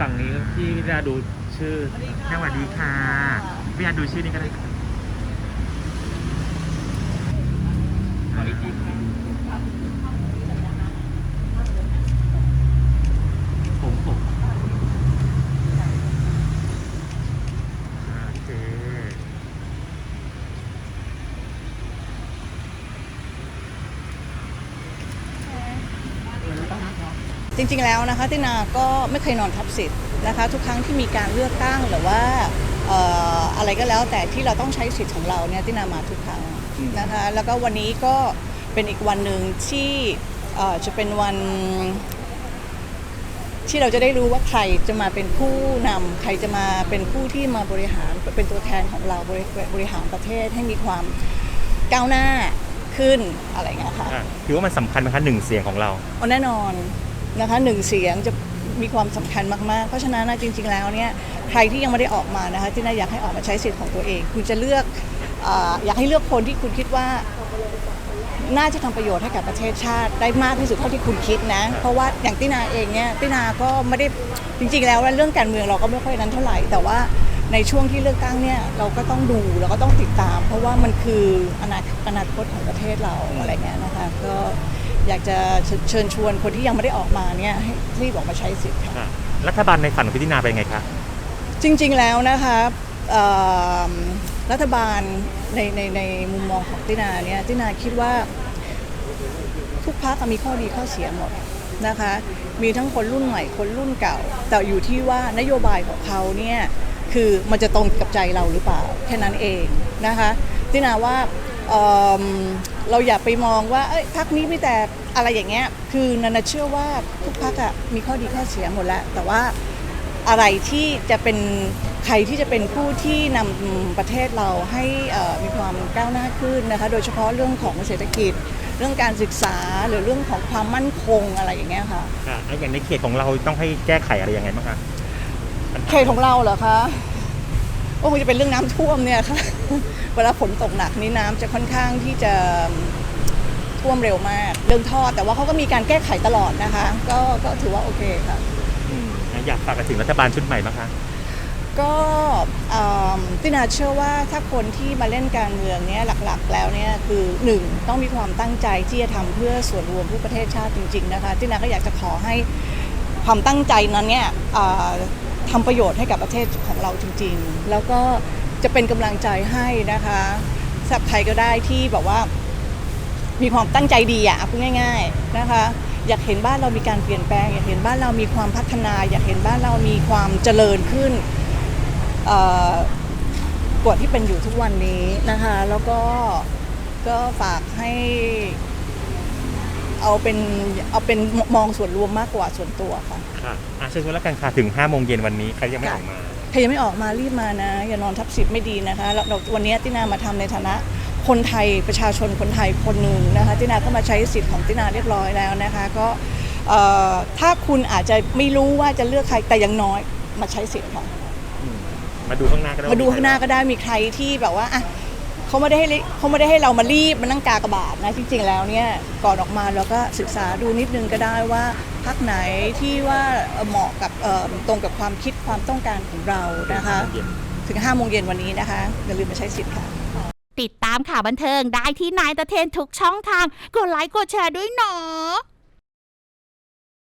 ฝั่งนี้พี่จะดูชื่อสวัสดีค่ะพี่อาดูชื่อนี้ก็ได้ค่ะ ขออีกทีผมผม โอเค จริงๆแล้วนะคะตินาก็ไม่เคยนอนทับสิทธิ์นะคะ ทุกครั้งที่มีการเลือกตั้งหรือว่าเอ่ออะไรก็แล้วแต่ที่เราต้องใช้สิทธิ์ของเราเนี่ยตินามาทุกครั้งนะคะแล้วก็วันนี้ก็เป็นอีกวันหนึ่งที่เอ่อจะเป็นวันที่เราจะได้รู้ว่าใครจะมาเป็นผู้นำใครจะมาเป็นผู้ที่มาบริหารเป็นตัวแทนของเราบริบริหารประเทศให้มีความก้าวหน้าขึ้นอะไรอย่างเงี้ยค่ะอะถือว่ามันสำคัญไหมคะหนึ่งเสียงของเราเอาแน่นอน นะคะหนึ่งเสียงจะมีความสำคัญมาก ๆ เพราะฉะนั้นนะจริง ๆ แล้วเนี่ยใครที่ยังไม่ได้ออกมานะคะที่น่าอยากให้ออกมาใช้สิทธิ์ของตัวเอง คุณจะเลือกออยากให้เลือกคนที่คุณคิดว่าน่าจะทำประโยชน์ให้กับประเทศชาติได้มากที่สุดเท่าที่คุณคิดนะ เพราะว่าอย่างตินาเองเนี่ยตินาก็ไม่ได้จริง ๆ แล้วเรื่องการเมืองเราก็ไม่ค่อยนั้นเท่าไหร่ แต่ว่าในช่วงที่เลือกตั้งเนี่ยเราก็ต้องดูเราก็ต้องติดตาม เพราะว่ามันคืออนาคตของประเทศเราอะไรเงี้ยนะคะก็ อยากจะเชิญชวนคนที่ยังไม่ได้ออกมาเนี่ยให้รีบออกมาใช้สิทธิ์ค่ะค่ะรัฐบาลในฝันของพี่ตินาเป็นไงคะจริงๆแล้วนะคะเอ่อรัฐบาลในในในมุมมองของตินาเนี่ยตินาคิดว่า ทุกพักมีข้อดีข้อเสียหมดนะคะ มีทั้งคนรุ่นใหม่คนรุ่นเก่า แต่อยู่ที่ว่านโยบายของเขาเนี่ยคือมันจะตรงกับใจเราหรือเปล่า แค่นั้นเองนะคะตินาว่า เอิ่มเราอย่าไปมองว่าเอ้ยพักนี้มีแต่อะไรอย่างเงี้ยคือนันนะเชื่อว่าทุกพักอะมีข้อดีข้อเสียหมดแล้ว แต่ว่าอะไรที่จะเป็นใครที่จะเป็นผู้ที่นำประเทศเราให้เอ่อมีความก้าวหน้าขึ้นนะคะโดยเฉพาะเรื่องของเศรษฐกิจ เรื่องการศึกษาหรือเรื่องของความมั่นคงอะไรอย่างเงี้ยค่ะค่ะอะอย่างในเขตของเราต้องให้แก้ไขอะไรยังไงบ้างคะเขตของเราเหรอคะ ก็คงจะเป็นเรื่องน้ำท่วมเนี่ยค่ะ เวลาฝนตกหนักนี่น้ำจะค่อนข้างที่จะท่วมเร็วมาก เรื่องท่อแต่ว่าเขาก็มีการแก้ไขตลอดนะคะ ก็ก็ถือว่าโอเคค่ะอืมอยากฝากกับถึงรัฐบาลชุดใหม่บ้างคะก็เอิ่มตินาเชื่อว่าถ้าคนที่มาเล่นการเมืองเนี้ยหลักๆ แล้วเนี่ยคือหนึ่งต้องมีความตั้งใจที่จะทำเพื่อส่วนรวมเพื่อประเทศชาติจริง ๆ นะคะตินาก็อยากจะขอให้ความตั้งใจนั้นเนี่ยเอ่อ ทำประโยชน์ให้กับประเทศของเราจริง ๆ แล้วก็จะเป็นกำลังใจให้นะคะสับใครก็ได้ที่แบบว่า มีความตั้งใจดีอะพูดง่าย ๆนะคะ อยากเห็นบ้านเรามีการเปลี่ยนแปลง อยากเห็นบ้านเรามีความพัฒนา อยากเห็นบ้านเรามีความเจริญขึ้นก่อกว่าที่เป็นอยู่ทุกวันนี้นะคะ แล้วก็ก็ฝากให้ เอาเป็นเอาเป็นมองส่วนรวมมากกว่าส่วนตัวค่ะค่ะอะเชิญชวนแล้วกันค่ะถึง5โมงเย็นวันนี้ใครยังไม่ออกมาใครยังไม่ออกมารีบมานะ อย่านอนทับสิทธิ์ไม่ดีนะคะแล้วเราวันนี้ตินามาทำในฐานะคนไทยประชาชนคนไทยคนหนึ่งนะคะตินาก็มาใช้สิทธิ์ของตินาเรียบร้อยแล้วนะคะ ก็เอ่อถ้าคุณอาจจะไม่รู้ว่าจะเลือกใครแต่อยังน้อยมาใช้สิทธิ์ค่ะมาดูข้างหน้าก็ได้มาดูข้างหน้าก็ได้มีใครที่แบบว่าอะ เขาไม่ได้ให้เขาไม่ได้ให้เรามารีบมานั่งกากบาทนะจริงๆแล้วเนี่ยก่อนออกมาเราก็ศึกษาดูนิดนึงก็ได้ว่าพักไหนที่ว่าเอ่อเหมาะกับเอ่อตรงกับความคิดความต้องการของเรานะคะเย็นถึง5โมงเย็นวันนี้นะคะอย่าลืมมาใช้สิทธิ์ค่ะ ติดตามข่าวบันเทิงได้ที่นายตะเทนทุกช่องทางกดไลค์กดแชร์ด้วยเนาะ